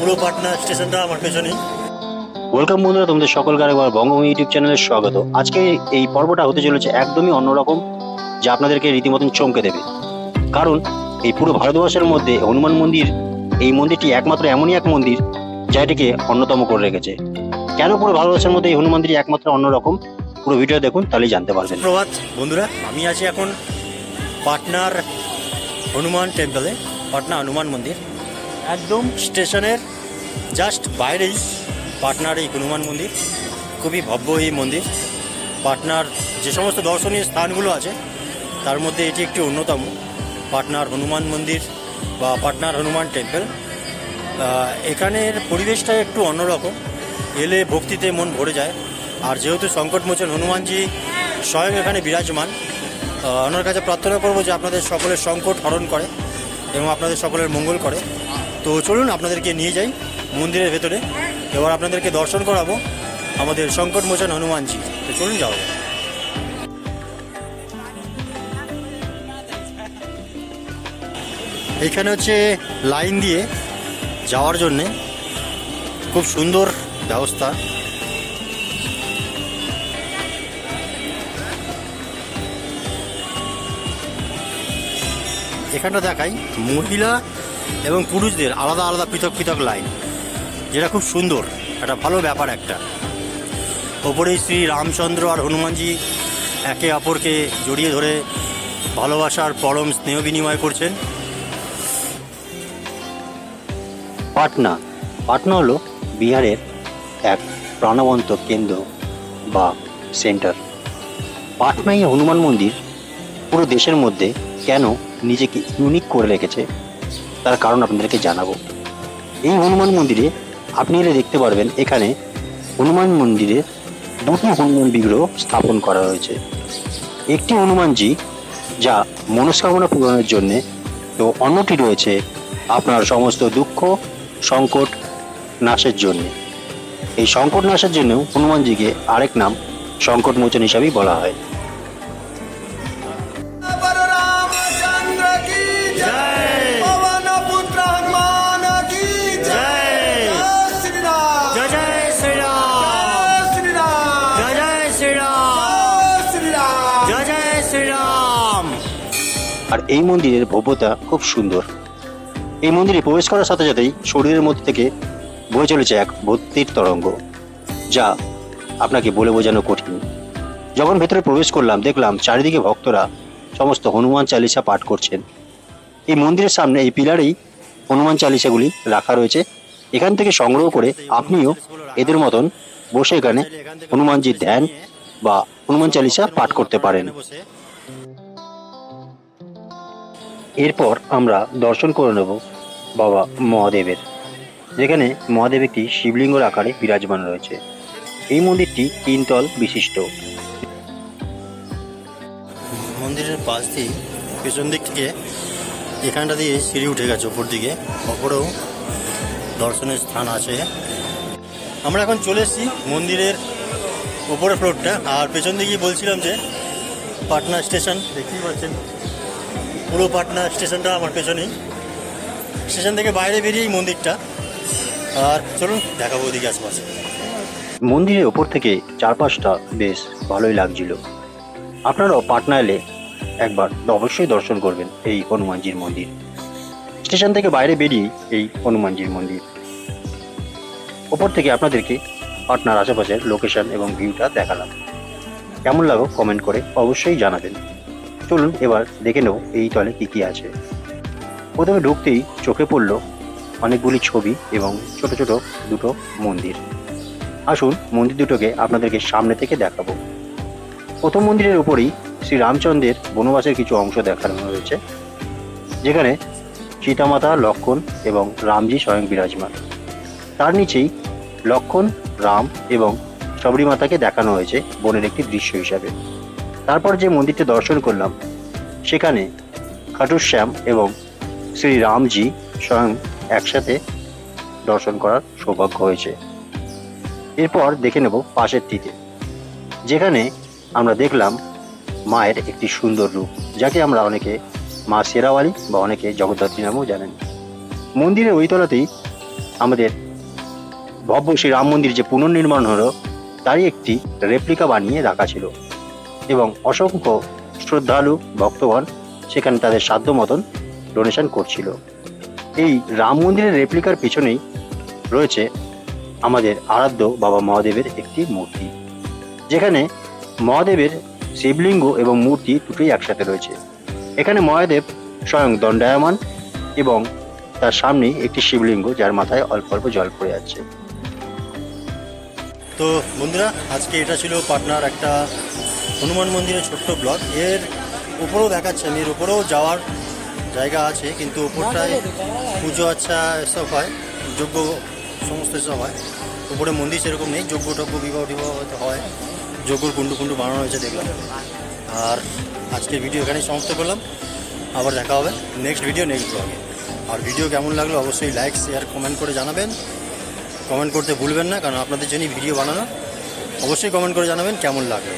পুরো পাটনা স্টেশনটা আমার পেছনেই। ওয়েলকাম বন্ধুরা তোমাদের সকলকে আরেকবার বঙ্গভূমি ইউটিউব চ্যানেলে স্বাগত। আজকে এই পর্বটা হতে চলেছে একদমই অন্যরকম যা আপনাদেরকে রীতিমতন চমকে দেবে। কারণ এই পুরো ভারতবর্ষের মধ্যে হনুমান মন্দির এই মন্দিরটি একমাত্র এমনই এক মন্দির যা এটিকে অন্যতম করে রেখেছে। কেন পুরো ভারতবর্ষের মধ্যে এই হনুমান মন্দিরটি একমাত্র অন্যরকম? পুরো ভিডিও দেখুন, তাহলেই জানতে পারবেন। প্রভাত বন্ধুরা, আমি আছি এখন পাটনার হনুমান টেম্পলে পাটনা হনুমান মন্দির। একদম স্টেশনের জাস্ট বাইরেই পাটনার এই হনুমান মন্দির। খুবই ভব্য এই মন্দির। পাটনার যে সমস্ত দর্শনীয় স্থানগুলো আছে, তার মধ্যে এটি একটি অন্যতম। পাটনার হনুমান মন্দির বা পাটনার হনুমান টেম্পল এখানের পরিবেশটা একটু অন্যরকম। এলে ভক্তিতে মন ভরে যায়। আর যেহেতু সংকটমোচন হনুমানজি স্বয়ং এখানে বিরাজমান ওনার কাছে প্রার্থনা করব যে আপনাদের সকলের সংকট হরণ করে এবং আপনাদের সকলের মঙ্গল করে। তো চলুন, আপনাদেরকে নিয়ে যাই মন্দিরের ভেতরে। এবার আপনাদেরকে দর্শন করাবো আমাদের সংকটমোচন হনুমানজি। তো চলুন, যাওয়া যাক। এইখানে হচ্ছে লাইন দিয়ে যাওয়ার জন্যে খুব সুন্দর ব্যবস্থা। এখানটা দেখাই। মহিলা এবং পুরুষদের আলাদা আলাদা পৃথক পৃথক লাইন। যেটা খুব সুন্দর, একটা ভালো ব্যাপার একটা। ওপরেই শ্রী রামচন্দ্র আর হনুমানজি একে অপরকে জড়িয়ে ধরে ভালোবাসার পরম স্নেহ বিনিময় করছেন। পাটনা। পাটনা হলো বিহারের এক প্রাণবন্ত কেন্দ্র বা সেন্টার। পাটনাই হনুমান মন্দির পুরো দেশের মধ্যে কেন নিজেকে ইউনিক করে রেখেছে, তার কারণ আপনাদেরকে জানাব। এই হনুমান মন্দিরে আপনি এলে দেখতে পারবেন, এখানে হনুমান মন্দিরে দুটি হনুমান বিগ্রহ স্থাপন করা হয়েছে। একটি হনুমানজি, যা মনস্কামনা পূরণের জন্যে, তো অন্যটি রয়েছে আপনার সমস্ত দুঃখ, সংকট, নাশের জন্য। এই সংকট, নাশের জন্য হনুমানজিকে আরেক নাম সংকট মোচন হিসাবেই বলা হয়। আর এই মন্দিরের ভব্যতা খুব সুন্দর। এই মন্দিরে প্রবেশ করার সাথে সাথেই শরীরের মধ্যে থেকে বয়ে চলেছে এক ভক্তির তরঙ্গ, যা আপনাকে বলে বোঝানো কঠিন। যখন ভেতরে প্রবেশ করলাম, দেখলাম চারিদিকে ভক্তরা সমস্ত হনুমান চালিসা পাঠ করছেন। এই মন্দিরের সামনে এই পিলারেই হনুমান চালিসাগুলি রাখা রয়েছে। এখান থেকে সংগ্রহ করে আপনিও এদের মতন বসে এখানে হনুমানজির ধ্যান বা হনুমান চালিসা পাঠ করতে পারেন। এরপর আমরা দর্শন করে নেব বাবা মহাদেবের যেখানে মহাদেব একটি শিবলিঙ্গর আকারে বিরাজমান রয়েছে। এই মন্দিরটি তিনতল বিশিষ্ট। মন্দিরের পাশ দিয়ে পেছন দিক থেকে এখানটা দিয়ে সিঁড়ি উঠে গেছে ওপর দিকে। ওপরেও দর্শনের স্থান আছে। আমরা এখন চলে এসেছি মন্দিরের ওপরের ফ্লোরটা আর পেছন দিকে বলছিলাম যে পাটনা স্টেশন। দেখতেই পাচ্ছেন। পুরো পাটনা স্টেশনটা আমার পেছনেই। স্টেশন থেকে বাইরে বেরিয়েই মন্দিরটা। আর চলুন, দেখাবো ওদিকে আশপাশে। মন্দিরের ওপর থেকে চারপাশটা বেশ ভালোই লাগছিল। আপনারাও পাটনা এলে একবার অবশ্যই দর্শন করবেন এই হনুমানজির মন্দির। স্টেশন থেকে বাইরে বেরিয়েই এই হনুমানজির মন্দির। ওপর থেকে আপনাদেরকে পাটনার আশেপাশের লোকেশন এবং ভিউটা দেখালাম। কেমন লাগো কমেন্ট করে অবশ্যই জানাবেন। চলুন এবার দেখে নেব এই তলে কি কি আছে। প্রথমে ঢুকতেই চোখে পড়ল অনেকগুলি ছবি এবং ছোট ছোট দুটো মন্দির। আসুন মন্দির দুটোকে আপনাদেরকে সামনে থেকে দেখাবো। প্রথম মন্দিরের উপরেই শ্রী রামচন্দ্রের বনবাসের কিছু অংশ দেখানো হয়েছে, যেখানে সীতামাতা, লক্ষণ এবং রামজি স্বয়ং বিরাজমান। তার নিচেই লক্ষণ, রাম এবং সবরী মাতাকে দেখানো হয়েছে বনের একটি দৃশ্য হিসাবে। তারপর যে মন্দিরটি দর্শন করলাম, সেখানে খাটুশ্যাম এবং শ্রী রামজি স্বয়ং একসাথে দর্শন করার সৌভাগ্য হয়েছে। এরপর দেখে নেব পাশের টিতে যেখানে আমরা দেখলাম মায়ের একটি সুন্দর রূপ, যাকে আমরা অনেকে মা শেরাওয়ালি বা অনেকে জগদ্ধাত্রী নামেও জানেন। মন্দিরের ওই তলাতেই আমাদের ভব্য শ্রী রাম মন্দির যে পুনর্নির্মাণ হলো, তারই একটি রেপ্লিকা বানিয়ে রাখা ছিল। এবং অসংখ্য শ্রদ্ধালু, ভক্তগণ সেখানে তাদের সাধ্য মতন ডোনেশন করছিল। এই রাম মন্দিরের রেপ্লিকার পিছনেই রয়েছে আমাদের আরাধ্য বাবা মহাদেবের একটি মূর্তি। যেখানে মহাদেবের শিবলিঙ্গ এবং মূর্তি দুটোই একসাথে রয়েছে। এখানে মহাদেব স্বয়ং দণ্ডায়মান এবং তার সামনেই একটি শিবলিঙ্গ যার মাথায় অল্প অল্প জল পড়ে যাচ্ছে তো বন্ধুরা, আজকে এটা ছিল পাটনার একটা হনুমান মন্দিরের ছোট্ট ব্লক। এর উপরেও দেখাচ্ছে আমি এর উপরেও যাওয়ার জায়গা আছে, কিন্তু উপরটায় পুজো আচ্ছা এসব হয়, যজ্ঞ সমস্ত এসব হয়। উপরে মন্দির সেরকম নেই, যজ্ঞ টজ্ঞ, বিবাহ টিবাহ হয়তো হয়। যজ্ঞর কুণ্ডু কুণ্ডু বানানো হয়েছে, দেখলাম। আর আজকের ভিডিও এখানেই সমাপ্ত করলাম। আবার দেখা হবে নেক্সট ভিডিও, নেক্সট ব্লগে। আর ভিডিও কেমন লাগল অবশ্যই লাইক, শেয়ার, কমেন্ট করে জানাবেন। কমেন্ট করতে ভুলবেন না, কারণ আপনাদের জন্যই ভিডিও বানানো। অবশ্যই কমেন্ট করে জানাবেন কেমন লাগল।